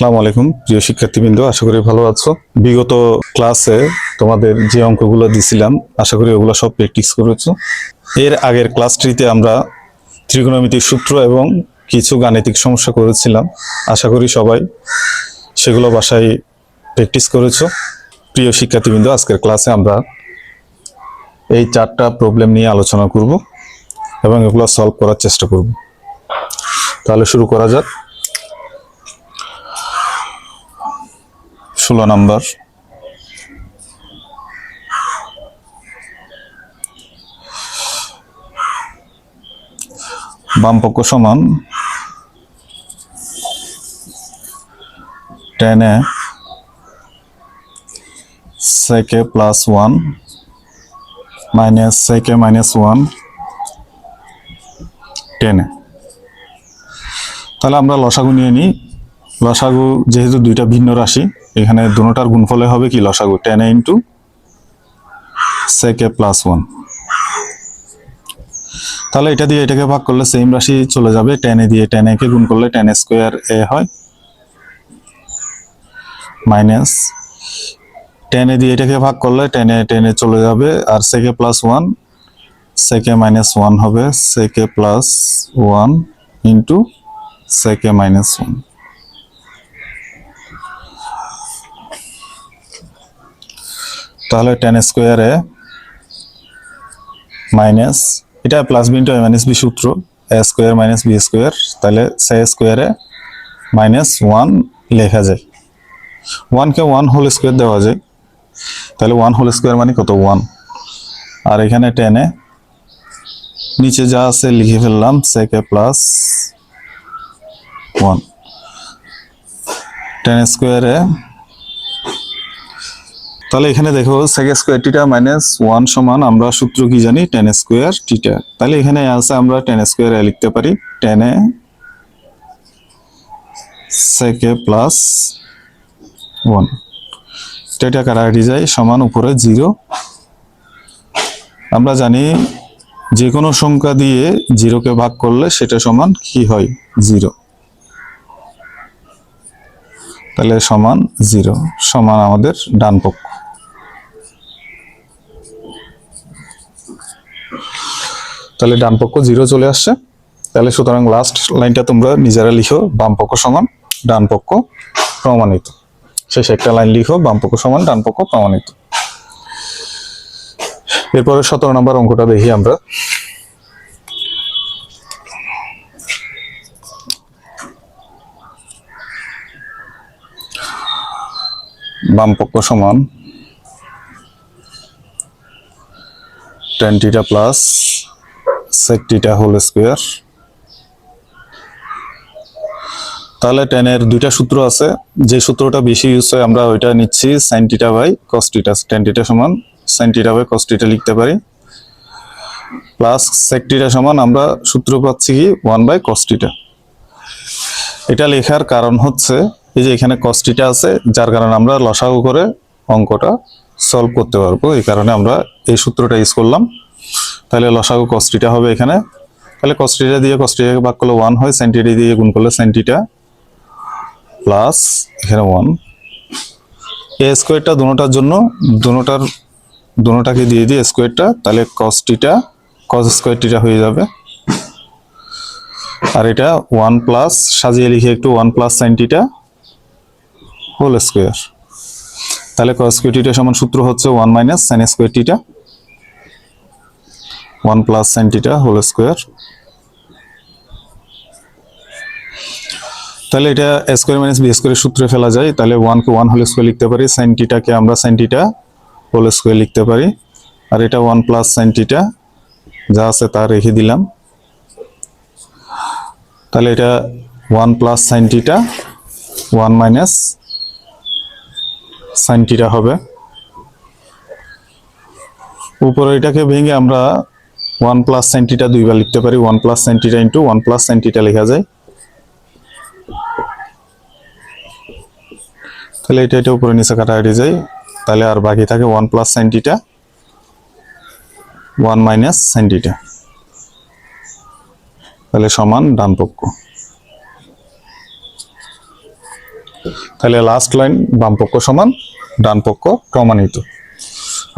আসসালামু আলাইকুম, প্রিয় শিক্ষার্থীবৃন্দ, আশা করি ভালো আছো। বিগত ক্লাসে তোমাদের যে অঙ্কগুলো দিছিলাম, আশা করি ওগুলো সব প্র্যাকটিস করেছ। এর আগের ক্লাসটিতে আমরা ত্রিকোণমিতিক সূত্র এবং কিছু গাণিতিক সমস্যা করেছিলাম। আশা করি সবাই সেগুলো বাসায় প্র্যাকটিস করেছ। প্রিয় শিক্ষার্থীবৃন্দ, আজকের ক্লাসে আমরা এই চারটা প্রবলেম নিয়ে আলোচনা করব এবং এগুলো সলভ করার চেষ্টা করব। তাহলে শুরু করা যাক। ষোলো নম্বর। বামপক্ষ সমান টেনে সেকে প্লাস ওয়ান মাইনাস সেকে মাইনাস ওয়ান টেনে তাহলে আমরা লসাগু নিয়ে নিই। লসাগু যেহেতু দুইটা ভিন্ন রাশি এখানে দুটোটার গুণফলে হবে কি লসাগু? টেন এ ইন্টু সেকে প্লাস ওয়ান তাহলে এটা দিয়ে এটাকে ভাগ করলে সেম রাশি চলে যাবে। টেন এ দিয়ে টেন একে গুণ করলে টেন স্কোয়ার এ হয়। মাইনাস টেন এ দিয়ে এটাকে ভাগ করলে টেনে টেনে চলে যাবে। আর সেকে প্লাস ওয়ান সেকে মাইনাস ওয়ান হবে। সেকে প্লাস ওয়ান ইন্টু সেকে মাইনাস ওয়ান তাহলে টেন স্কোয়ারে মাইনাস এটা plus B into minus B সূত্র A square minus B square তাহলে সে স্কোয়ারে মাইনাস ওয়ান লেখা যায়। ওয়ানকে ওয়ান হোল স্কোয়ার দেওয়া যায়। তাহলে ওয়ান হোল স্কোয়ার মানে কত? ওয়ান আর এখানে টেনে নিচে যা আছে লিখে ফেললাম সেকে প্লাস ওয়ান টেন স্কোয়ারে তাহলে এখানে দেখো সেকে স্কোয়ার টিটা মাইনাস ওয়ান সমান আমরা সূত্র কি জানি? টেন স্কোয়ার টিটা তাহলে এখানে আছে আমরা টেন স্কোয়ার এ লিখতে পারি। টেনে সেকে প্লাস ওয়ান এটা কাটাকাটি যায়? সমান উপরে জিরো আমরা জানি যে কোনো সংখ্যা দিয়ে জিরোকে ভাগ করলে সেটা সমান কি হয়? জিরো তাহলে সমান জিরো সমান আমাদের ডান পক্ষ তাহলে ডান পক্ষ জিরো চলে আসছে। তাহলে সুতরাং লাস্ট লাইনটা তোমরা নিজেরা লিখো, বাম পক্ষ সমান, ডান পক্ষ প্রমাণিত। শেষ একটা লাইন লিখো, বাম পক্ষ সমান, ডান পক্ষ প্রমাণিত। এরপরে সতেরো নম্বর অঙ্কটা দেখি আমরা। বাম পক্ষ সমান tan theta plus sec theta whole square তাহলে টেনের দুইটা সূত্র আছে। যে সূত্রটা বেশি ইউজ হয়, আমরা ওইটা নিচ্ছি sin theta by cos theta tan theta সমান সাইন টিটা বাই কস টিটা লিখতে পারি। প্লাস সেক টিটা সমান আমরা সূত্র পাচ্ছি কি ওয়ান বাই কস টিটা এটা লেখার কারণ হচ্ছে, এই যে এখানে কস্টিটা আছে, যার কারণে আমরা লসাগু করে অঙ্কটা সলভ করতে পারব। এই কারণে আমরা এই সূত্রটা ইউজ করলাম। তাহলে লসাগু কস্টিটা হবে এখানে। তাহলে কস্টিটা দিয়ে কস্টিটাকে ভাগ করলে ওয়ান হয় সেন্টিটি দিয়ে গুণ করলে সেন্টিটা প্লাস এখানে ওয়ান এ স্কোয়ারটা দুটোটার জন্য দুটোটার দুটোটাকে দিয়ে দিই স্কোয়ারটা তাহলে কস্টিটা কস স্কোয়ারটিটা হয়ে যাবে। আর এটা ওয়ান প্লাস সাজিয়ে লিখে একটু one plus sin theta whole square তাহলে কস স্কোয়ারটিটা সমান সূত্র হচ্ছে one minus sin square theta one plus sin theta whole square. তাহলে এটা স্কোয়ার মাইনাস বি স্কোয়ারের সূত্রে ফেলা যায়, তাহলে ওয়ানকে ওয়ান হোল স্কোয়ার লিখতে পারি সাইনটিটাকে আমরা সাইনটিটা হোল স্কোয়ার লিখতে পারি। আর এটা ওয়ান প্লাস সাইনটিটা যা আছে তা রেখে দিলাম। তাহলে এটা one plus sin theta one minus sin theta হবে। উপরে এটাকে ভেঙে আমরা ওয়ান প্লাস সাইন টিটা দুইবার লিখতে পারি one plus sin theta into one plus sin theta লেখা যায়। তাহলে এটা এটা উপরে নিচে কাটাকাটি যায়। তাহলে আর বাকি থাকে one plus sin theta one minus sin theta তাহলে সমান ডান পক্ষ তাহলে লাস্ট লাইন বাম পক্ষ সমান ডান পক্ষ প্রমাণিত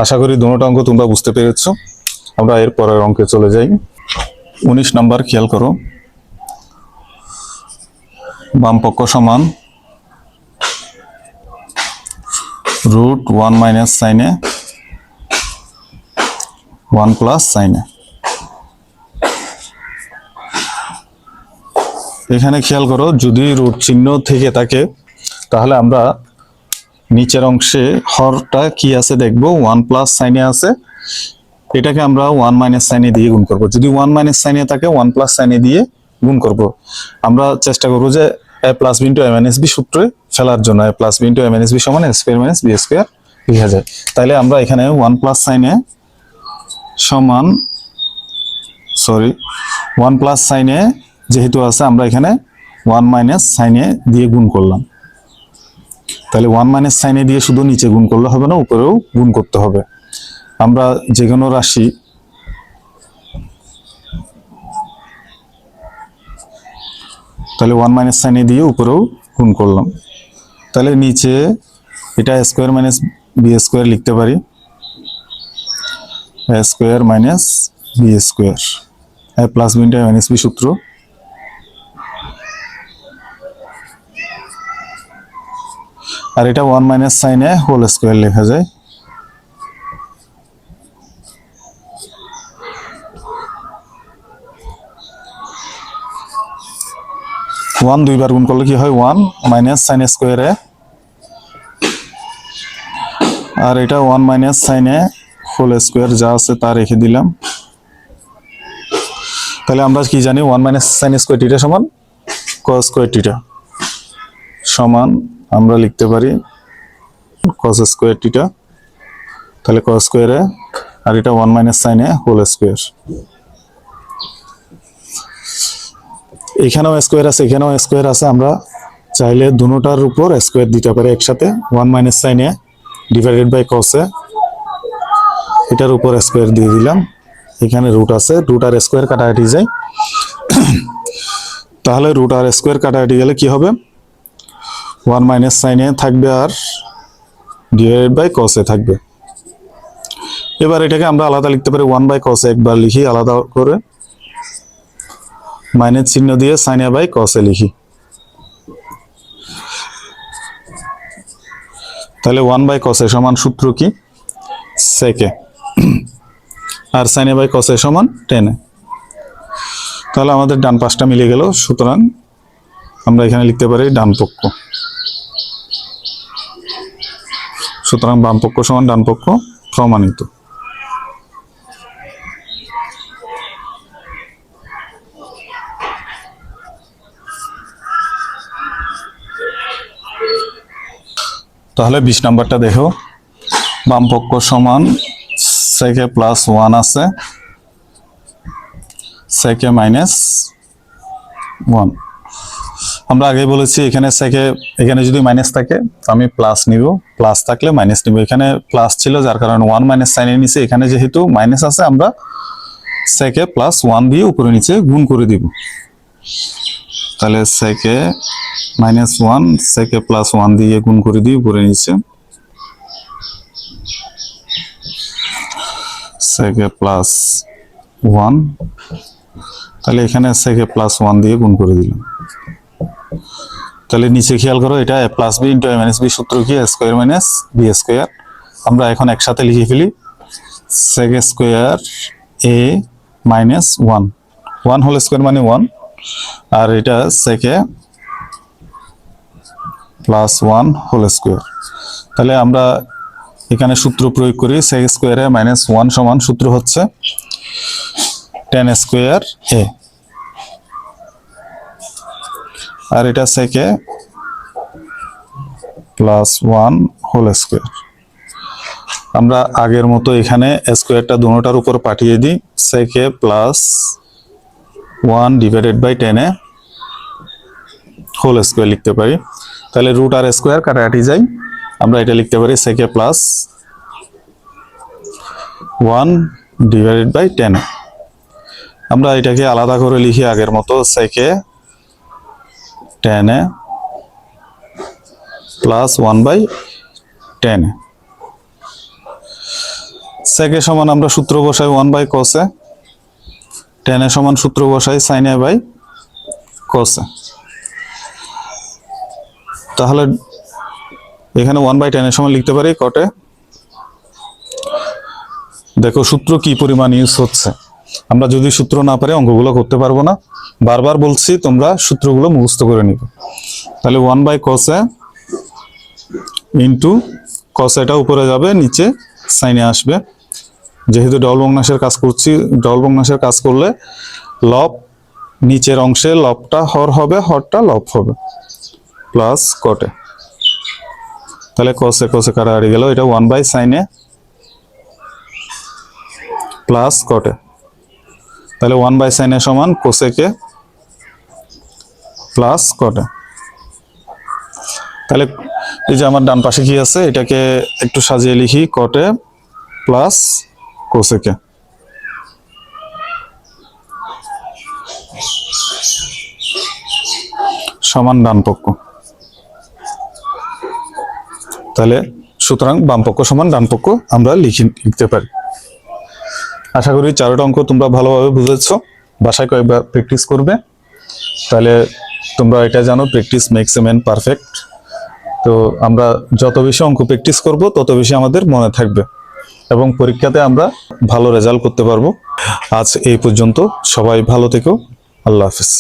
আশা করি দুটো অঙ্ক তোমরা বুঝতে পেরেছ। আমরা এর পরের অঙ্কে চলে যাই। উনিশ নাম্বার খেয়াল করো। বাম পক্ষ সমান রুট ওয়ান মাইনাস সাইনে ওয়ান প্লাস সাইনে এখানে খেয়াল করো, যদি রুট চিহ্ন থেকে থাকে, তাহলে আমরা নিচের অংশে হরটা কি আছে দেখব? ওয়ান প্লাস সাইনে আছে। এটাকে আমরা ওয়ান মাইনাস সাইনে দিয়ে গুণ করব। যদি ওয়ান মাইনাস সাইনে থাকে ওয়ান প্লাস সাইনে দিয়ে গুণ করব। আমরা চেষ্টা করব যে A plus B into M N S B সূত্রে ফেলার জন্য। A plus B into M N S B সমান A square minus B square লেখা যায়। তাহলে আমরা এখানে ওয়ান প্লাস সাইনে সমান সরি ওয়ান প্লাস সাইনে যেহেতু আছে, আমরা এখানে ওয়ান মাইনাস সাইনে দিয়ে গুণ করলাম। তাহলে ওয়ান মাইনাস সাইনে দিয়ে শুধু নিচে গুণ করলে হবে না, উপরেও গুণ করতে হবে। আমরা যে কোনো রাশি তাহলে ওয়ান মাইনাস সাইনে দিয়ে উপরেও গুণ করলাম। তাহলে নিচে এটা স্কোয়ার মাইনাস বি স্কোয়ার লিখতে পারি। Square minus B square plus beta minus B সূত্র। আর এটা ওয়ান মাইনাস সাইনে হোল স্কোয়ার লেখা যায়। ওয়ান দুইবার গুণ করলে কি হয়? ওয়ান মাইনাস সাইন স্কোয়ারে আর এটা ওয়ান মাইনাস সাইনে হোল স্কোয়ার যা আছে তা রেখে দিলাম। তাহলে আমরা কি জানি? One minus sin square theta সমান ক স্কোয়ার টিটা সমান আমরা লিখতে পারি কস স্কোয়ার টিটা তাহলে ক স্কোয়ারে আর এটা ওয়ান মাইনাস সাইনে হোল স্কোয়ার। এখানেও স্কোয়ার আছে, এখানেও স্কোয়ার আছে। আমরা চাইলে দুটার উপর স্কোয়ার দিতে পারি একসাথে। ওয়ান মাইনাস সাইনে ডিভাইডেড বাই কসে এটার উপর স্কোয়ার দিয়ে দিলাম। এখানে রুট আছে রুট আর স্কোয়ার কাটাকাটি যায়। তাহলে রুট আর স্কোয়ার কাটাকাটি গেলে কি হবে? ওয়ান মাইনাস সাইনে থাকবে আর ডিভাইডেড বাই কসে থাকবে। এবার এটাকে আমরা আলাদা লিখতে পারি। ওয়ান বাই কসে একবার লিখি, আলাদা করে। মাইনাস চিহ্ন দিয়ে সাইনে বাই কসে লিখি। তাহলে ওয়ান বাই কসে সমান সূত্র কি? সেকে আর সাইনে বাই কসে সমান টেনে তাহলে আমাদের ডান পাশটা মিলে গেল, সুতরাং আমরা এখানে লিখতে পারি ডান পক্ষ। সুতরাং বাম পক্ষ সমান ডান পক্ষ প্রমাণিত। তাহলে বিশ নাম্বারটা দেখো। বাম পক্ষ সমান সেকে প্লাস ওয়ান আছে। সেকে মাইনাস ওয়ান আমরা আগে বলেছি, এখানে সেকে এখানে যদি মাইনাস থাকে আমি প্লাস নিব। প্লাস থাকলে মাইনাস নিব। এখানে প্লাস ছিল, যার কারণে ওয়ান মাইনাস সাইনে নিচে এখানে যেহেতু মাইনাস আছে, আমরা সেকে প্লাস ওয়ান দিয়ে উপরে নিচে গুণ করে দিব। তাহলে সেকে মাইনাস ওয়ান সেকে প্লাস ওয়ান দিয়ে গুণ করে দিই উপরে নিচে। সেকে প্লাস ওয়ান তাহলে এখানে সেকে প্লাস ওয়ান দিয়ে গুণ করে দিলাম। তাহলে নিচে খেয়াল করো, এটা A plus B into A minus B সূত্র কি? A square minus B square আমরা এখন একসাথে লিখে ফেলি। Sec square A minus one one whole square মানে ওয়ান আর এটা সেকে প্লাস ওয়ান হোল স্কোয়ার তাহলে আমরা এখানে সূত্র প্রয়োগ করি সেক স্কোয়ারে মাইনাস ওয়ান সমান সূত্র হচ্ছে টেন স্কোয়ার এ আর এটা সেকে প্লাস ওয়ান হোল স্কোয়ার আমরা আগের মতো এখানে স্কোয়ারটা দুটার উপর পাঠিয়ে দিই সেকে প্লাস ওয়ান ডিভাইডেড বাই টেনে হোল স্কোয়ার লিখতে পারি। তাহলে রুট আর স্কোয়ার কাটাকাটি যায় আমরা এটা লিখতে পারি সেকে plus one divided by tan আমরা এটাকে আলাদা করে লিখি আগের মতো সেকে টেনে প্লাস ওয়ান বাই টেন সেকে সমান আমরা সূত্র বসাই ওয়ান বাই কসে টেনে সমান সূত্র বসাই, সাইন এ বাই কসে তাহলে এখানে ওয়ান বাই টেনের সময় লিখতে পারি কটে দেখো সূত্র কি পরিমাণ ইউজ হচ্ছে। আমরা যদি সূত্র না পারি অঙ্কগুলো করতে পারব না। বারবার বলছি, তোমরা সূত্রগুলো মুখস্থ করে নিবে। তাহলে ওয়ান বাই কসে ইন্টু কসেটা উপরে যাবে, নিচে সাইনে আসবে। যেহেতু ডবল বংনাশের কাজ করছি, ডবল বংনাশের কাজ করলে লব নিচের অংশে লবটা হর হবে, হরটা লব হবে প্লাস কটে তাহলে কসে কসে কাটাকাটি গেল? এটা ওয়ান বাই সাইনে প্লাস কটে তাহলে ওয়ান বাই সাইনে সমান কোসেকে প্লাস কটে তাহলে এই যে আমার ডান পাশে কি আছে? এটাকে একটু সাজিয়ে লিখি কটে প্লাস কোসেকে। সমান ডান পক্ষ। তাহলে সুতরাং বাম পক্ষ সমান ডান পক্ষ আমরা লিখি লিখতে পারি। আশা করি চারোটা অঙ্ক তোমরা ভালোভাবে বুঝেছ। বাসায় কয়েকবার প্র্যাকটিস করবে। তাহলে তোমরা এটা জানো practice makes a man perfect তো আমরা যত বেশি অঙ্ক প্র্যাকটিস করব, তত বেশি আমাদের মনে থাকবে। এবং পরীক্ষাতে আমরা ভালো রেজাল্ট করতে পারব। আজ এই পর্যন্ত সবাই ভালো থেকো। আল্লাহ হাফিজ।